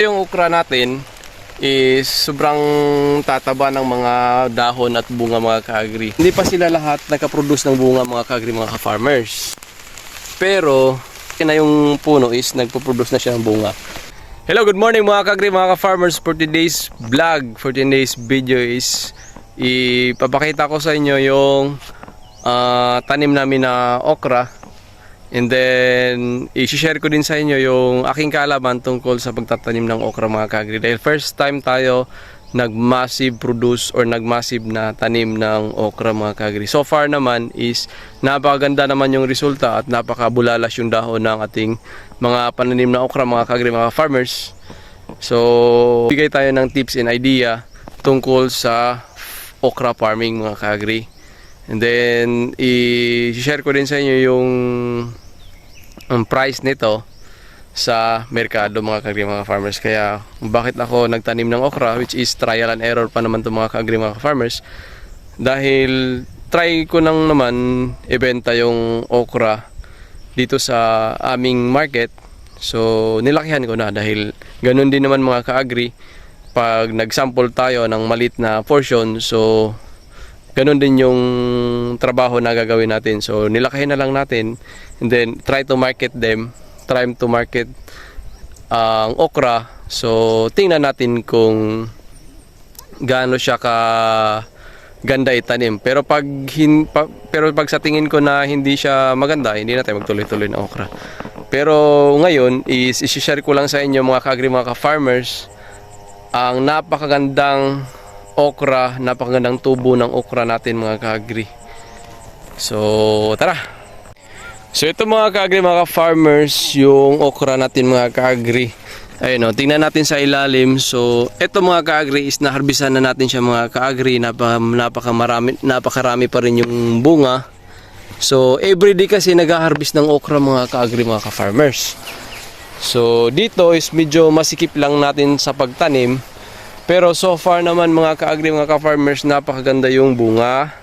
Yung okra natin is sobrang tataba ng mga dahon at bunga mga kaagri. Hindi pa sila lahat nakaproduce ng bunga mga kaagri mga ka-farmers. Pero na yung puno is nagpo-produce na siya ng bunga. Hello, good morning mga kaagri mga ka-farmers. For today's vlog, for today's video is ipapakita ko sa inyo yung ah, tanim namin na okra And then, i-share ko din sa inyo yung aking kaalaman tungkol sa pagtatanim ng okra mga kagri. Dahil first time tayo nag-massive produce or nag-massive na tanim ng okra mga kagri. So far naman is napakaganda naman yung resulta at napakabulalas yung dahon ng ating mga pananim na okra mga kagri mga farmers. So, bigay tayo ng tips and idea tungkol sa okra farming mga kagri. And then, i-share ko din sa inyo yung ang price nito sa merkado mga kagri mga farmers. Kaya bakit ako nagtanim ng okra which is trial and error pa naman to mga kagri mga farmers. Dahil try ko nang naman ibenta yung okra dito sa aming market. So nilakihan ko na dahil ganun din naman mga kaagri pag nag-sample tayo ng malit na portion so ganun din yung trabaho na gagawin natin. So, nilakihin na lang natin and then try to market them, try to market ang okra. So, tingnan natin kung gaano siya ka ganda itanim. Pero pag hin, pa- pero pag sa tingin ko na hindi siya maganda, hindi na tayo magtuloy-tuloy ng okra. Pero ngayon is i-share ko lang sa inyo mga ka-agri mga ka-farmers ang napakagandang okra, napakagandang tubo ng okra natin mga kaagri. So, tara! So, ito mga kaagri, mga farmers yung okra natin mga kaagri. Ayun o, tingnan natin sa ilalim. So, ito mga kaagri is naharbisan na natin siya mga kaagri. Napaka, napakamarami, napakarami pa rin yung bunga. So, everyday kasi nag-harvest ng okra mga kaagri, mga ka-farmers. So, dito is medyo masikip lang natin sa pagtanim. Pero so far naman mga ka-agri, mga ka-farmers, napakaganda yung bunga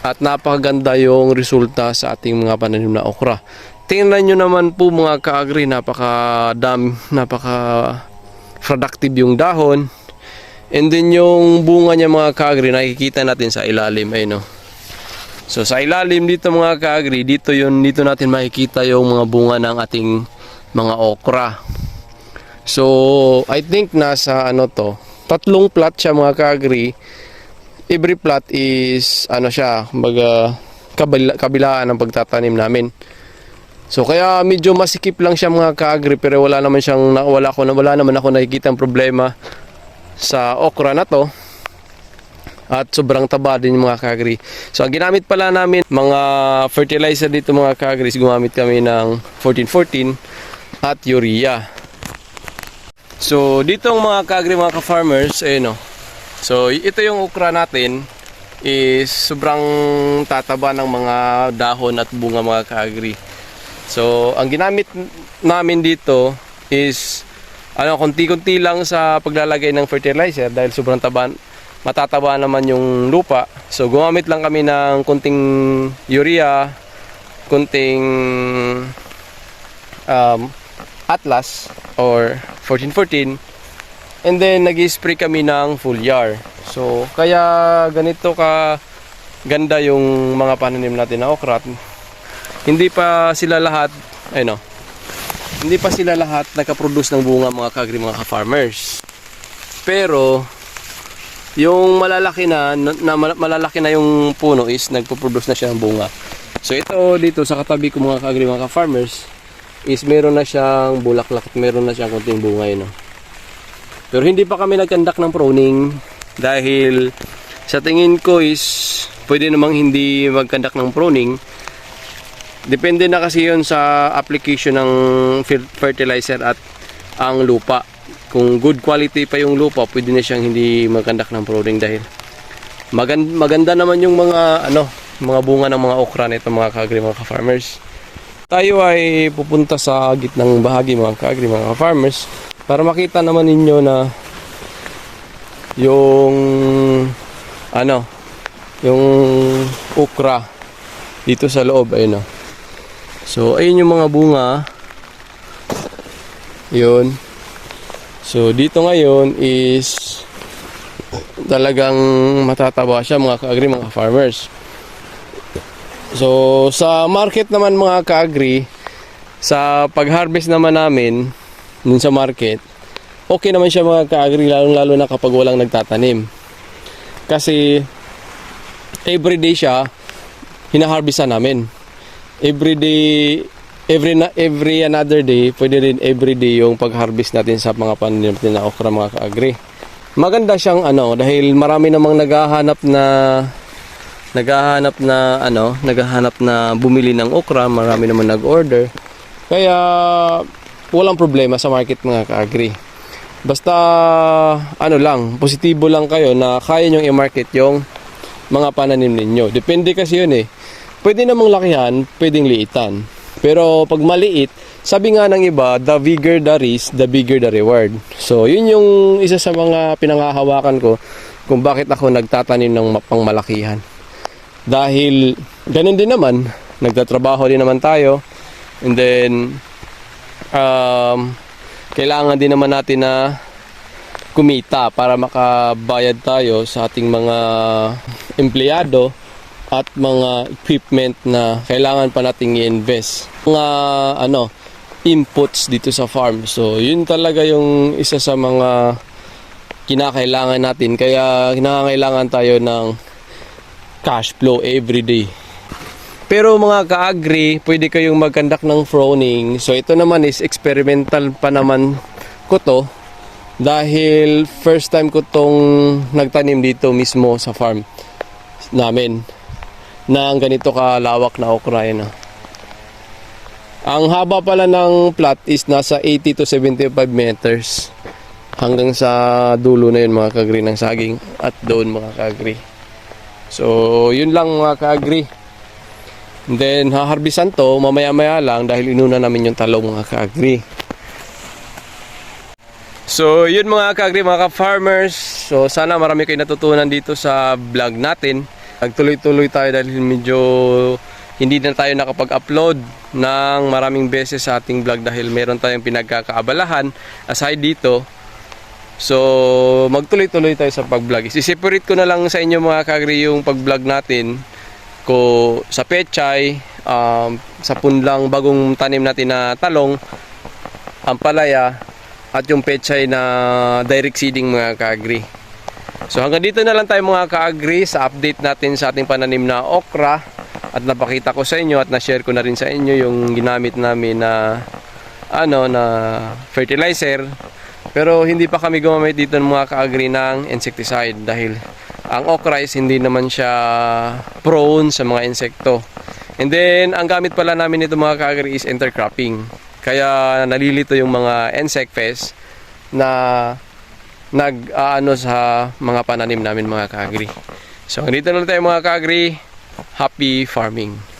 at napakaganda yung resulta sa ating mga pananim na okra. Tingnan nyo naman po mga ka-agri, napakadami, napaka productive yung dahon. And then yung bunga niya mga ka-agri, nakikita natin sa ilalim ay no. So sa ilalim dito mga ka-agri, dito yun, dito natin makikita yung mga bunga ng ating mga okra. So I think nasa ano to, tatlong plot siya mga ka-agri. Every plot is ano siya, baga kabila, kabilaan ng pagtatanim namin. So kaya medyo masikip lang siya mga ka-agri pero wala naman siyang wala ko na wala naman ako nakikita problema sa okra na to. At sobrang taba din mga ka-agri. So ang ginamit pala namin mga fertilizer dito mga ka-agri, gumamit kami ng 1414 at urea. So, dito ang mga kaagri mga ka-farmers, eh no. So, ito yung okra natin is sobrang tataba ng mga dahon at bunga mga kaagri. So, ang ginamit namin dito is ano, konti-konti lang sa paglalagay ng fertilizer dahil sobrang taba matataba naman yung lupa. So, gumamit lang kami ng konting urea, konting um, Atlas or 1414 and then nag-spray kami ng foliar. So kaya ganito ka ganda yung mga pananim natin na okra. Hindi pa sila lahat ay no. Hindi pa sila lahat nakaproduce ng bunga mga kagri mga ka-farmers. Pero yung malalaki na, na mal- malalaki na yung puno is nagpo-produce na siya ng bunga. So ito dito sa katabi ko mga kagri mga ka-farmers is meron na siyang bulaklak at meron na siyang konting bunga. No? Pero hindi pa kami nagkandak ng pruning dahil sa tingin ko is pwede namang hindi magkandak ng pruning. Depende na kasi yun sa application ng fer- fertilizer at ang lupa. Kung good quality pa yung lupa, pwede na siyang hindi magkandak ng pruning dahil magan- maganda naman yung mga ano, mga bunga ng mga okra nito mga kagri mga ka-farmers tayo ay pupunta sa gitnang bahagi mga kaagri mga farmers para makita naman ninyo na yung ano yung okra dito sa loob ayun oh. so ayun yung mga bunga yun So dito ngayon is talagang matataba siya mga ka-agri, mga farmers. So sa market naman mga ka-agri, sa pag-harvest naman namin dun sa market, okay naman siya mga ka-agri lalong-lalo na kapag walang nagtatanim. Kasi everyday siya hinaharvestan namin. Everyday every na, every another day, pwede rin every day yung pag-harvest natin sa mga pananim natin na okra mga ka-agri. Maganda siyang ano dahil marami namang naghahanap na naghahanap na ano, naghahanap na bumili ng okra, marami naman nag-order. Kaya walang problema sa market mga ka-agri. Basta ano lang, positibo lang kayo na kaya nyo i-market yung mga pananim ninyo. Depende kasi yun eh. Pwede namang lakihan, pwedeng liitan. Pero pag maliit, sabi nga ng iba, the bigger the risk, the bigger the reward. So, yun yung isa sa mga pinangahawakan ko kung bakit ako nagtatanim ng ma- pangmalakihan. Dahil ganun din naman, nagtatrabaho din naman tayo. And then, um, kailangan din naman natin na kumita para makabayad tayo sa ating mga empleyado at mga equipment na kailangan pa nating i-invest. Mga ano, inputs dito sa farm. So, yun talaga yung isa sa mga kinakailangan natin. Kaya kinakailangan tayo ng cash flow every day. Pero mga ka-agri, pwede kayong mag-conduct ng froning. So ito naman is experimental pa naman ko to. Dahil first time ko tong nagtanim dito mismo sa farm namin. Na ang ganito kalawak na okra yun. ah. Ang haba pala ng plot is nasa 80 to 75 meters. Hanggang sa dulo na yun mga kagri ng saging at doon mga kagri. So yun lang mga kagri. And then, haharbisan to mamaya-maya lang dahil inuna namin yung talong mga ka-agri. So, yun mga ka-agri, mga ka-farmers. So, sana marami kayo natutunan dito sa vlog natin. Nagtuloy-tuloy tayo dahil medyo hindi na tayo nakapag-upload ng maraming beses sa ating vlog dahil meron tayong pinagkakaabalahan aside dito. So, magtuloy-tuloy tayo sa pag-vlog. Isiseparate ko na lang sa inyo mga ka-agri yung pag-vlog natin ko sa pechay, um, sa punlang bagong tanim natin na talong, ampalaya, at yung pechay na direct seeding mga kaagri. So hanggang dito na lang tayo mga kaagri sa update natin sa ating pananim na okra at napakita ko sa inyo at na-share ko na rin sa inyo yung ginamit namin na ano na fertilizer pero hindi pa kami gumamit dito ng mga kaagri ng insecticide dahil ang okra is hindi naman siya prone sa mga insekto. And then, ang gamit pala namin nito mga kaagri is intercropping. Kaya nalilito yung mga insect pest na nag-aano sa mga pananim namin mga kaagri. So, dito na tayo mga kaagri. Happy farming!